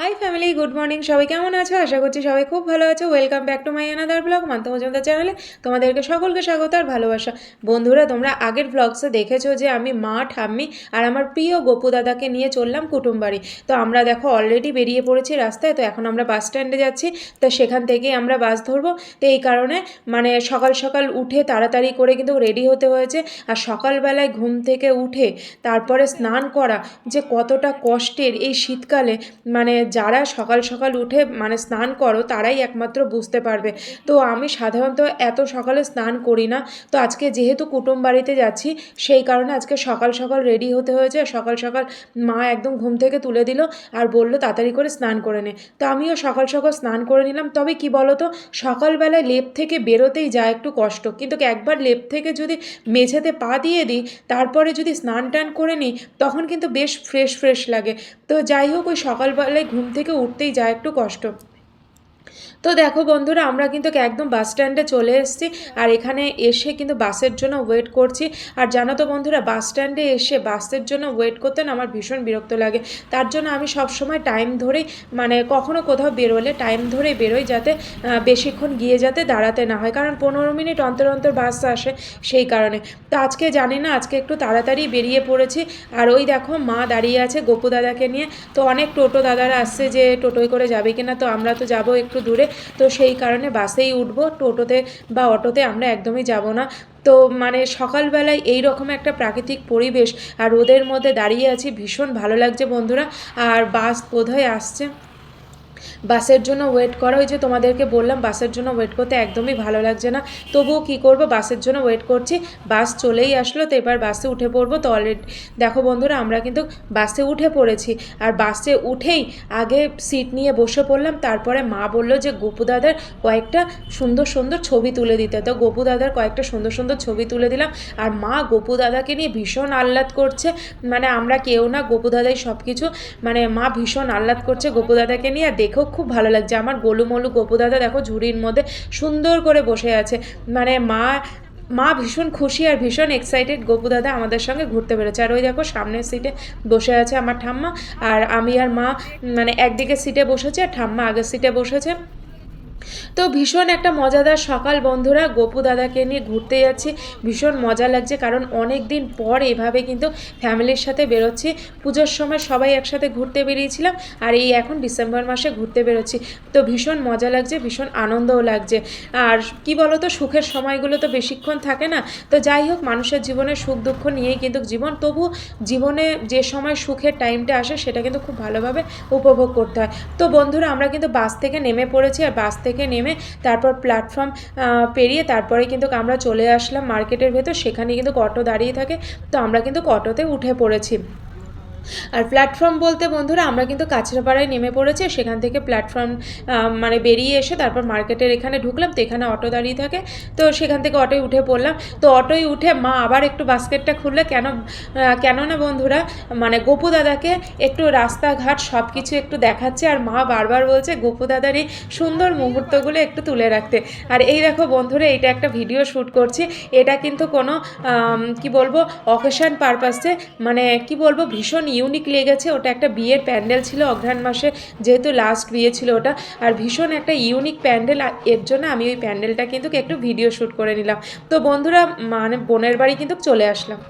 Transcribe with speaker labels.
Speaker 1: High family good morning সবাই কেমন আছো? আশা করছি সবাই খুব ভালো আছো। Welcome back to my another blog Manta Majumdar চ্যানেলে তোমাদেরকে সকলকে স্বাগত আর ভালোবাসা। বন্ধুরা, তোমরা আগের ব্লগসে দেখেছ যে আমি মা, ঠাম্মি আর আমার প্রিয় গপু দাদাকে নিয়ে চললাম কুটুম বাড়ি। তো আমরা দেখো অলরেডি বেরিয়ে পড়েছি রাস্তায়, তো এখন আমরা বাস স্ট্যান্ডে যাচ্ছি। তো সেখান থেকেই আমরা বাস ধরবো। তো এই কারণে মানে সকাল সকাল উঠে তাড়াতাড়ি করে কিন্তু রেডি হতে হয়েছে। আর সকালবেলায় ঘুম থেকে উঠে তারপরে স্নান করা যে কতটা কষ্টের এই শীতকালে মানে যারা সকাল সকাল উঠে মানে স্নান করো, তারাই একমাত্র বুঝতে পারবে। তো আমি সাধারণত এত সকালে স্নান করি না। তো আজকে যেহেতু কুটুম বাড়িতে যাচ্ছি, সেই কারণে আজকে সকাল সকাল রেডি হতে হয়েছে। সকাল সকাল মা একদম ঘুম থেকে তুলে দিল আর বলল তাড়াতাড়ি করে স্নান করে নে। তো আমিও সকাল সকাল স্নান করে নিলাম। তবে কি বলো তো সকালবেলায় লেপ থেকে বেরোতেই যায় একটু কষ্ট। কিন্তু একবার লেপ থেকে যদি মেঝেতে পা দিয়ে দিই, তারপরে যদি স্নান টান করে নিই, তখন কিন্তু বেশ ফ্রেশ ফ্রেশ লাগে। তো যাই হোক ওই সকালবেলায় ঘুম থেকে উঠতেই যা একটু কষ্ট। তো দেখো বন্ধুরা, আমরা কিন্তু একদম বাস স্ট্যান্ডে চলে এসেছি আর এখানে এসে কিন্তু বাসের জন্য ওয়েট করছি। আর জানো তো বন্ধুরা বাস স্ট্যান্ডে এসে বাসের জন্য ওয়েট করতে না আমার ভীষণ বিরক্ত লাগে। তার জন্য আমি সব সময় টাইম ধরেই মানে কখনো কোথাও বেরোলে টাইম ধরেই বেরোই যাতে বেশিক্ষণ গিয়ে যাতে দাঁড়াতে না হয়। কারণ পনেরো মিনিট অন্তর অন্তর বাস আসে সেই কারণে। তো আজকে জানি না, আজকে একটু তাড়াতাড়ি বেরিয়ে পড়েছি। আর ওই দেখো মা দাঁড়িয়ে আছে গোপু দাদাকে নিয়ে। তো অনেক টোটো দাদারা আসছে যে টোটোয় করে যাবে কিনা, তো আমরা তো যাব একটু দূরে। তো সেই কারণে বাসেই উঠব, টোটোতে বা অটোতে, আমরা একদমই যাব না। তো মানে সকালবেলায় এই রকম একটা প্রাকৃতিক পরিবেশ আর রোদের মধ্যে দাঁড়িয়ে আছি, ভীষণ ভালো লাগছে বন্ধুরা। আর বাস বোধহয় আসছে। বাসের জন্য ওয়েট করা। ওই যে তোমাদেরকে বললাম, বাসের জন্য ওয়েট করতে একদমই ভালো লাগছে না। তবুও কি করব? বাসের জন্য ওয়েট করছি। বাস চলেই আসলো, তো এবার বাসে উঠে পড়ব। তো অলরেডি দেখো বন্ধুরা, আমরা কিন্তু বাসে উঠে পড়েছি। আর বাসে উঠেই আগে সিট নিয়ে বসে পড়লাম। তারপরে মা বলল যে, গোপু দাদার কয়েকটা সুন্দর সুন্দর ছবি তুলে দিতে। তো গোপু দাদার কয়েকটা সুন্দর সুন্দর ছবি তুলে দিলাম। আর মা গোপু দাদাকে নিয়ে ভীষণ আহ্লাদ করছে। মানে আমরা কেউ না, গোপু দাদাই সব কিছু মানে মা ভীষণ আহ্লাদ করছে গোপু দাদাকে নিয়ে। আর দেখেও খুব ভালো লাগছে। আমার গোলুমলু গোপুদাদা দেখো ঝুড়ির মধ্যে সুন্দর করে বসে আছে। মানে মা মা ভীষণ খুশি আর ভীষণ এক্সাইটেড গোপু দাদা আমাদের সঙ্গে ঘুরতে বেরোচ্ছে। আর ওই দেখো সামনের সিটে বসে আছে আমার ঠাম্মা। আর আমি আর মা মানে একদিকে সিটে বসেছে আর ঠাম্মা আগের সিটে বসেছে। তো ভীষণ একটা মজাদার সকাল বন্ধুরা। গোপু দাদাকে নিয়ে ঘুরতে যাচ্ছি। ভীষণ মজা লাগছে কারণ অনেক দিন পর এভাবে কিন্তু ফ্যামিলির সাথে বেরোচ্ছি। পুজোর সময় সবাই একসাথে ঘুরতে বেরিয়েছিলাম আর এই এখন ডিসেম্বর মাসে ঘুরতে বেরোচ্ছি। তো ভীষণ মজা লাগছে, ভীষণ আনন্দও লাগছে। আর কি বলো তো সুখের সময়গুলো তো বেশিক্ষণ থাকে না। তো যাই হোক, মানুষের জীবনে সুখ দুঃখ নিয়েই কিন্তু জীবন। তবু জীবনে যে সময় সুখের টাইমটা আসে, সেটা কিন্তু খুব ভালোভাবে উপভোগ করতে হয়। তো বন্ধুরা, আমরা কিন্তু বাস থেকে নেমে পড়েছি আর বাস থেকে নেমে তারপর প্ল্যাটফর্ম পেরিয়ে তারপরে কিন্তু আমরা চলে আসলাম মার্কেটের ভেতর। সেখানে কিন্তু কটো দাঁড়িয়ে থাকে, তো আমরা কিন্তু কটোতে উঠে পড়েছি। আর প্ল্যাটফর্ম বলতে বন্ধুরা, আমরা কিন্তু কাছড়াপাড়ায় নেমে পড়েছি, সেখান থেকে প্ল্যাটফর্ম মানে বেরিয়ে এসে তারপর মার্কেটের এখানে ঢুকলাম, তো এখানে অটো দাঁড়িয়ে থাকে। তো সেখান থেকে অটোয় উঠে পড়লাম। তো অটোয় উঠে মা আবার একটু বাস্কেটটা খুললে, কেন কেন না বন্ধুরা মানে গোপু দাদাকে একটু রাস্তাঘাট সব কিছু একটু দেখাচ্ছে, আর মা বারবার বলছে, গোপু দাদার এই সুন্দর মুহূর্তগুলো একটু তুলে রাখতে। আর এই দেখো বন্ধুরা এটা একটা ভিডিও শ্যুট করছি। এটা কিন্তু কোনো কি বলব অকেশন পারপাসে মানে কি বলব, ভীষণ ইউনিক লেগেছে। ওটা একটা বিয়ের প্যান্ডেল ছিল অঘ্রাণ মাসে, যেহেতু লাস্ট বিয়ে ছিল ওটা। আর ভীষণ একটা ইউনিক প্যান্ডেল এর জন্য আমি ওই প্যান্ডেলটা কিন্তু একটু ভিডিও শ্যুট করে নিলাম। তো বন্ধুরা মানে বোনের বাড়ি কিন্তু চলে আসলাম।